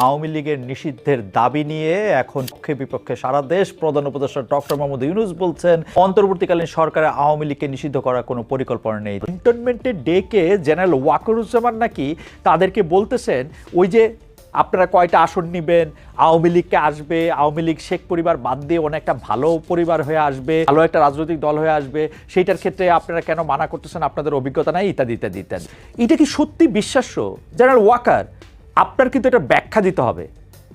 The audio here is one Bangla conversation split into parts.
আওয়ামী লীগের নিষিদ্ধের দাবি নিয়ে এখন পক্ষে বিপক্ষে সারা দেশ প্রধান উপদেষ্টা ডক্টর মোহাম্মদ ইউনুস বলছেন, অন্তর্বর্তীকালীন সরকারের আওয়ামী লীগকে নিষিদ্ধ করার কোনো পরিকল্পনা নেই। ক্যান্টনমেন্টের ডেকে জেনারেল ওয়াকরুজ্জামান নাকি তাদেরকে বলতেছেন, ওই যে আপনারা কয়টা আসন নেবেন, আওয়ামী লীগকে আসবে, আওয়ামী লীগ শেখ পরিবার বাদ দিয়ে অনেকটা ভালো পরিবার হয়ে আসবে, ভালো একটা রাজনৈতিক দল হয়ে আসবে, সেইটার ক্ষেত্রে আপনারা কেন মানা করতেছেন, আপনাদের অভিজ্ঞতা নাই? ইত্যাদি ইত্যাদি ইত্যাদি। এটা কি সত্যি বিশ্বাস্য? জেনারেল ওয়াকার আপনার কিন্তু এটা ব্যাখ্যা দিতে হবে।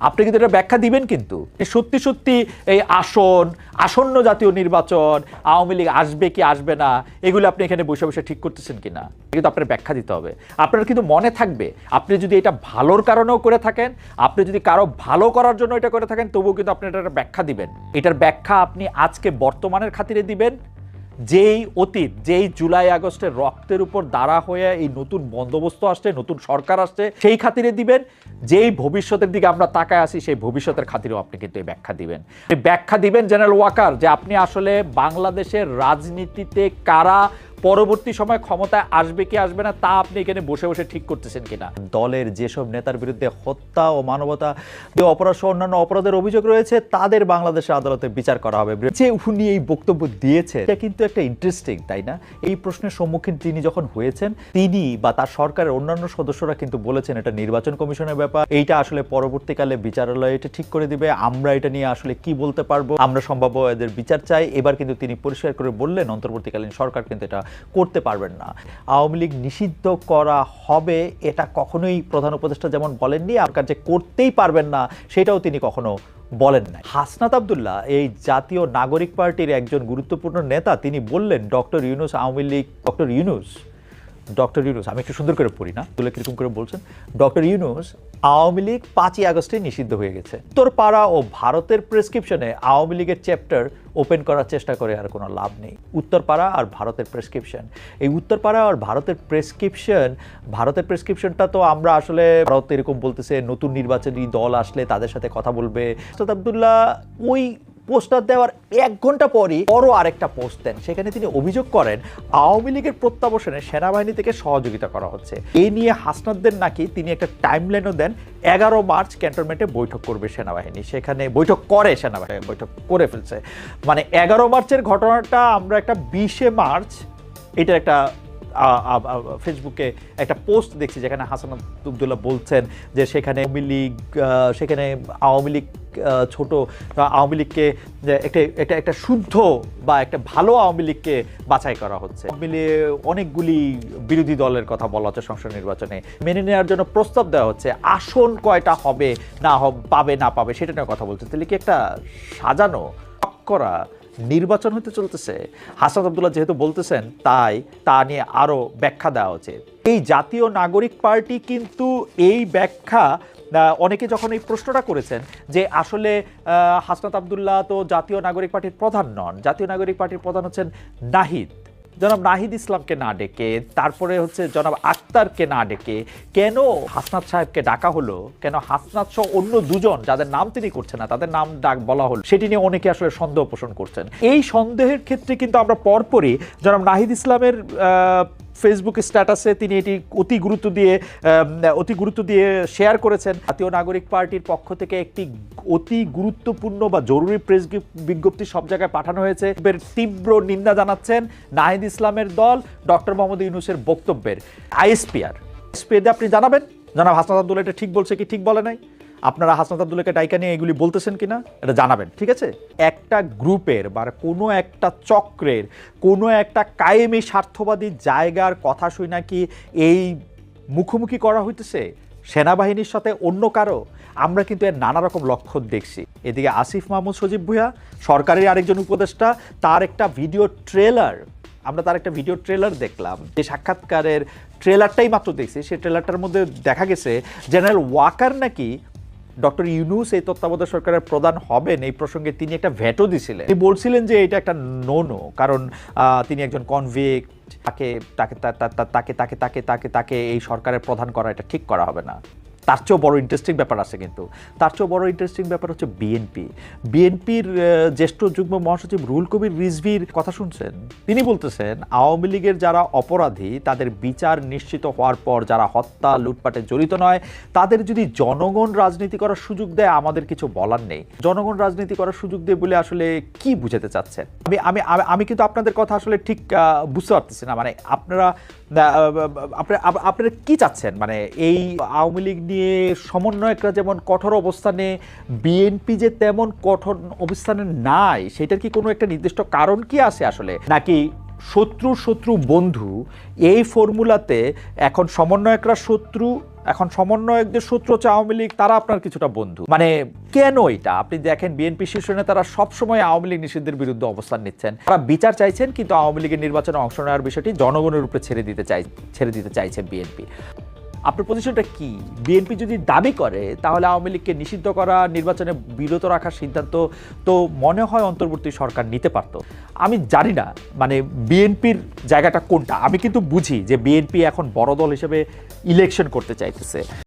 আপনি কিন্তু এটা ব্যাখ্যা দিবেন কিন্তু। সত্যি সত্যি এই আসন, আসন্ন জাতীয় নির্বাচন, আওয়ামী লীগ আসবে কি আসবে না, এগুলো আপনি এখানে বসে বসে ঠিক করতেছেন কি কিনা কিন্তু আপনার ব্যাখ্যা দিতে হবে। আপনার কিন্তু মনে থাকবে, আপনি যদি এটা ভালোর কারণেও করে থাকেন, আপনি যদি কারও ভালো করার জন্য এটা করে থাকেন, তবুও কিন্তু আপনি এটার ব্যাখ্যা দিবেন। এটার ব্যাখ্যা আপনি আজকে বর্তমানের খাতিরে দিবেন যেই অতীত, যেই জুলাই আগস্টের রক্তের উপর দাঁড়া হয়ে এই নতুন বন্দোবস্ত আসছে, নতুন সরকার আসছে, সেই খাতিরে দিবেন। যেই ভবিষ্যতের দিকে আমরা তাকায় আসি সেই ভবিষ্যতের খাতিরেও আপনি কিন্তু এই ব্যাখ্যা দিবেন। ব্যাখ্যা দিবেন জেনারেল ওয়াকার যে আপনি আসলে বাংলাদেশের রাজনীতিতে কারা পরবর্তী সময় ক্ষমতায় আসবে কি আসবে না, তা আপনি এখানে বসে বসে ঠিক করতেছেন কিনা? দলের যেসব নেতার বিরুদ্ধে হত্যা ও মানবতা অপরাধ অন্যান্য অপরাধের অভিযোগ রয়েছে, তাদের বাংলাদেশের আদালতে বিচার করা হবে। যে উনি এই বক্তব্য দিয়েছে এটা কিন্তু একটা ইন্টারেস্টিং তাই না? এই প্রশ্নের সম্মুখীন তিনি যখন হয়েছেন, তিনি বা তার সরকারের অন্যান্য সদস্যরা কিন্তু বলেছেন, এটা নির্বাচন কমিশনের ব্যাপার, এইটা আসলে পরবর্তীকালে বিচারালয় এটা ঠিক করে দিবে, আমরা এটা নিয়ে আসলে কি বলতে পারব? আমরা সম্ভাব্য এদের বিচার চাই। এবার কিন্তু তিনি পরিষ্কার করে বললেন, অন্তর্বর্তীকালীন সরকার কিন্তু এটা করতে পারবেন না। আওয়ামী লীগ নিষিদ্ধ করা হবে এটা কখনোই প্রধান উপদেষ্টা যেমন বলেননি আপনার যে করতেই পারবেন না সেটাও তিনি কখনো বলেন না হাসনাত আবদুল্লাহ, এই জাতীয় নাগরিক পার্টির একজন গুরুত্বপূর্ণ নেতা, তিনি বললেন, doctor Yunus, Awami League, doctor Yunus doctor Yunus, আমি একটু সুন্দর করে পড়ি না তুলে কীরকম করে বলছেন, ডক্টর ইউনুস, আওয়ামী লীগ পাঁচই আগস্টে নিষিদ্ধ হয়ে গেছে। উত্তরপাড়া ও ভারতের প্রেসক্রিপশনে আওয়ামী লীগের চ্যাপ্টার ওপেন করার চেষ্টা করে আর কোনো লাভ নেই। উত্তরপাড়া আর ভারতের প্রেসক্রিপশন এই উত্তরপাড়া আর ভারতের প্রেসক্রিপশন ভারতের প্রেসক্রিপশনটা তো আমরা আসলে ভারত এরকম বলতেছে, নতুন নির্বাচনী দল আসলে তাদের সাথে কথা বলবে। আবদুল্লাহ, ওই পোস্টার দেওয়ার এক ঘণ্টা পরই বড় আরেকটা পোস্ট দেন। সেখানে তিনি অভিযোগ করেন, আওয়ামী লীগের প্রত্যাবর্ষণে সেনাবাহিনী থেকে সহযোগিতা করা হচ্ছে। এই নিয়ে হাসনাদদের নাকি তিনি একটা টাইমলাইনও দেন, এগারো মার্চ ক্যান্টনমেন্টে বৈঠক করবে সেনাবাহিনী। সেখানে বৈঠক করে সেনাবাহিনী, বৈঠক করে ফেলছে। মানে এগারো মার্চের ঘটনাটা আমরা একটা বিশে মার্চ, এটার একটা ফেসবুকে একটা পোস্ট দেখছি যেখানে হাসান আবদুল্লাহ বলছেন যে সেখানে আওয়ামী লীগ সেখানে আওয়ামী লীগ ছোট আওয়ামী লীগকে একটা একটা একটা শুদ্ধ বা একটা ভালো আওয়ামী লীগকে বাছাই করা হচ্ছে। মিলিয়ে অনেকগুলি বিরোধী দলের কথা বলা হচ্ছে সংসদ নির্বাচনে। মেনে নেওয়ার জন্য প্রস্তাব দেওয়া হচ্ছে, আসন কয়টা হবে, না পাবে না পাবে, সেটা নিয়ে কথা বলছে। তাহলে কি একটা সাজানো করা নির্বাচন হতে চলতেছে। হাসান আবদুল্লাহ যেহেতু বলতেছেন, তাই তা নিয়ে আরও ব্যাখ্যা দেওয়া উচিত এই জাতীয় নাগরিক পার্টি কিন্তু এই ব্যাখ্যা অনেকে যখন এই প্রশ্নটা করেছেন যে আসলে হাসনাত আবদুল্লাহ তো জাতীয় নাগরিক পার্টির প্রধান নন, জাতীয় নাগরিক পার্টির প্রধান হচ্ছেন নাহিদ। জনাব নাহিদ ইসলামকে না ডেকে, তারপরে হচ্ছে জনাব আক্তারকে না ডেকে, কেন হাসনাত সাহেবকে ডাকা হলো? কেন হাসনাত সহ অন্য দুজন যাদের নাম তিনি করছেন না, তাদের নাম ডাক বলা হলো, সেটি নিয়ে অনেকে আসলে সন্দেহ পোষণ করছেন। এই সন্দেহের ক্ষেত্রে কিন্তু আমরা পরপরই জনাব নাহিদ ইসলামের ফেসবুক স্ট্যাটাসে তিনি এটি অতি গুরুত্ব দিয়ে অতি গুরুত্ব দিয়ে শেয়ার করেছেন। জাতীয় নাগরিক পার্টির পক্ষ থেকে একটি অতি গুরুত্বপূর্ণ বা জরুরি প্রেস বিজ্ঞপ্তি সব জায়গায় পাঠানো হয়েছে। এর তীব্র নিন্দা জানাচ্ছেন নাহিদ ইসলামের দল, ডক্টর মোহাম্মদ ইউনুসের বক্তব্যের আইএসপিআর। আইএসপিআর আপনি জানাবেন? জানাব হাসনাত আব্দুল্লাহ এটা ঠিক বলছে কি ঠিক বলে নাই? আপনারা হাসনাত আব্দুল্লাহকে ডাইকা নিয়ে এগুলি বলতেছেন কিনা, এটা জানাবেন, ঠিক আছে? একটা গ্রুপের বা কোনো একটা চক্রের, কোনো একটা কায়েমি স্বার্থবাদী জায়গার কথা শুই নাকি এই মুখোমুখি করা হইতেছে? সেনাবাহিনীর সাথে অন্য কারও? আমরা কিন্তু এর নানা রকম লক্ষণ দেখছি। এদিকে আসিফ মাহমুদ সজীব ভুয়া সরকারের আরেকজন উপদেষ্টা, তার একটা ভিডিও ট্রেলার, আমরা তার একটা ভিডিও ট্রেলার দেখলাম। যে সাক্ষাৎকারের ট্রেলারটাই মাত্র দেখছি, সেই ট্রেলারটার মধ্যে দেখা গেছে, জেনারেল ওয়াকার নাকি ডক্টর ইউনুস এই তত্ত্বাবধায়ক সরকারের প্রধান হবেন, এই প্রসঙ্গে তিনি একটা ভ্যাটও দিছিলেন। তিনি বলছিলেন যে এটা একটা নো নো কারণ তিনি একজন কনভিক্ট তাকে তাকে তাকে তাকে তাকে তাকে তাকে এই সরকারের প্রধান করা, এটা ঠিক করা হবে না। তার চেয়েও বড় ইন্টারেস্টিং ব্যাপার আছে কিন্তু। তার চেয়েও বড় ইন্টারেস্টিং ব্যাপার হচ্ছে বিএনপি বিএনপির জ্যেষ্ঠ যুগ্ম মহাসচিব রুল কবির রিজভির কথা শুনছেন? তিনি বলতেছেন, আওয়ামী লীগের যারা অপরাধী, তাদের বিচার নিশ্চিত হওয়ার পর যারা হত্যা, লুটপাটে জড়িত নয়, তাদের যদি জনগণ রাজনীতি করার সুযোগ দেয়, আমাদের কিছু বলার নেই। জনগণ রাজনীতি করার সুযোগ দেয় বলে আসলে কি বুঝাতে চাচ্ছেন? আমি আমি, আমি- কিন্তু আপনাদের কথা আসলে ঠিক বুঝতে পারতেছি না। মানে আপনারা আপনারা আপনারা কি চাচ্ছেন? মানে এই আওয়ামী লীগ নিয়ে সমন্বয়করা যেমন কঠোর অবস্থানে, বিএনপি যে তেমন কঠোর অবস্থানে নাই, সেটার কি কোনো একটা নির্দিষ্ট কারণ কি আছে আসলে? নাকি শত্রু শত্রু বন্ধু, এই ফর্মুলাতে এখন সমন্বয়করা শত্রু, এখন সমন্বয়কদের শত্রু হচ্ছে আওয়ামী লীগ, তারা আপনার কিছুটা বন্ধু। মানে কেন এটা? আপনি দেখেন, বিএনপি শীর্ষ নেতারা সবসময় আওয়ামী লীগ নিষিদ্ধের বিরুদ্ধে অবস্থান নিচ্ছেন। তারা বিচার চাইছেন, কিন্তু আওয়ামী লীগের নির্বাচনে অংশ নেওয়ার বিষয়টি জনগণের উপরে ছেড়ে দিতে চাই, ছেড়ে দিতে চাইছে বিএনপি। আপনার পজিশনটা কি? বিএনপি যদি দাবি করে, তাহলে আওয়ামী লীগকে নিষিদ্ধ করা, নির্বাচনে বিরত রাখার সিদ্ধান্ত তো মনে হয় অন্তর্বর্তী সরকার নিতে পারত। আমি জানি না মানে বিএনপির জায়গাটা কোনটা। আমি কিন্তু বুঝি যে বিএনপি এখন বড় দল হিসেবে ইলেকশন করতে চাইতেছে।